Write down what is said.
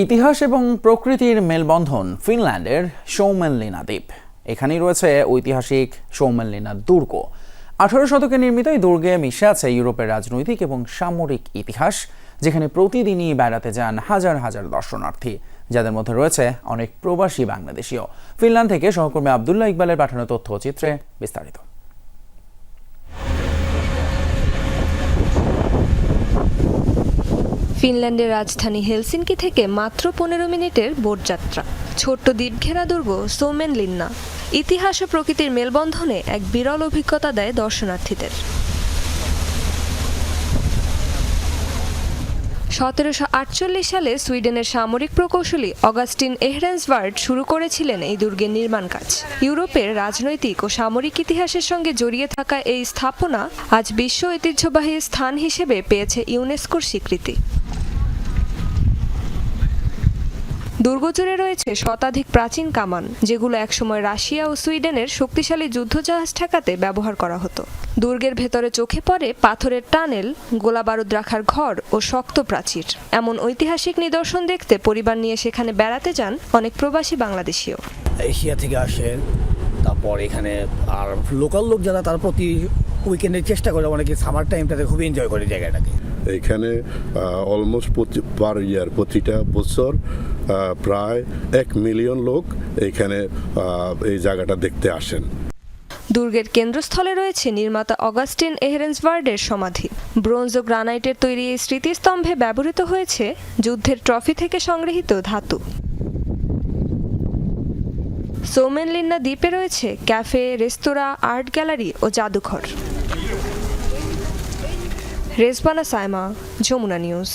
ইতিহাস এবং প্রকৃতির মেলবন্ধন, ফিনল্যান্ডের সৌমেনলিনা দ্বীপ। এখানেই রয়েছে ঐতিহাসিক সৌমেনলিনা দুর্গ। আঠারো শতকে নির্মিত এই দুর্গে মিশে আছে ইউরোপের রাজনৈতিক এবং সামরিক ইতিহাস, যেখানে প্রতিদিনই বেড়াতে যান হাজার হাজার দর্শনার্থী, যাদের মধ্যে রয়েছে অনেক প্রবাসী বাংলাদেশীয়। ফিনল্যান্ড থেকে সহকর্মী আবদুল্লাহ ইকবালের পাঠানো তথ্যচিত্রে বিস্তারিত। ফিনল্যান্ডের রাজধানী হেলসিনকি থেকে মাত্র পনেরো মিনিটের বোটযাত্রা ছোট্ট দ্বীপঘেরা দুর্গ সোমেন লিন্না। ইতিহাস ও প্রকৃতির মেলবন্ধনে এক বিরল অভিজ্ঞতা দেয় দর্শনার্থীদের। সতেরোশো আটচল্লিশ সালে সুইডেনের সামরিক প্রকৌশলী অগাস্টিন এহরেন্সবার্ড শুরু করেছিলেন এই দুর্গের নির্মাণ কাজ। ইউরোপের রাজনৈতিক ও সামরিক ইতিহাসের সঙ্গে জড়িয়ে থাকা এই স্থাপনা আজ বিশ্ব ঐতিহ্যবাহী স্থান হিসেবে পেয়েছে ইউনেস্কোর স্বীকৃতি। দুর্গ জুড়ে রয়েছে শতাধিক প্রাচীন কামান যেগুলো একসময় রাশিয়া ও সুইডেনের শক্তিশালী যুদ্ধজাহাজ ঠেকাতে ব্যবহার করা হতো। দুর্গের ভেতরে চোখে পড়ে পাথরের টানেল গোলাবারুদ রাখার ঘর ও শক্ত প্রাচীর। এমন ঐতিহাসিক নিদর্শন দেখতে পরিবার নিয়ে সেখানে বেড়াতে যান অনেক প্রবাসী বাংলাদেশিও এশিয়া থেকে আসে তারপর এখানে আর লোকাল লোক যারা তার প্রতি উইকেন্ডে চেষ্টা করে অনেকে সামার টাইমটাতে খুবই এনজয় করে জায়গাটাকে। এখানে অলমোস্ট পার ইয়ার প্রতিটা বছর প্রায় এক মিলিয়ন লোক এখানে এই জায়গাটা দেখতে আসেন। দুর্গের কেন্দ্রস্থলে রয়েছে নির্মাতা অগাস্টিন এহেরেন্সবার্ডের সমাধি। ব্রোঞ্জ ও গ্রানাইটের তৈরি এই স্মৃতিস্তম্ভে ব্যবহৃত হয়েছে যুদ্ধের ট্রফি থেকে সংগৃহীত ধাতু। সৌমেনলিন্না দ্বীপে রয়েছে ক্যাফে, রেস্তোরাঁ, আর্ট গ্যালারি ও জাদুঘর। রেজবানা সাইমা, যমুনা নিউজ।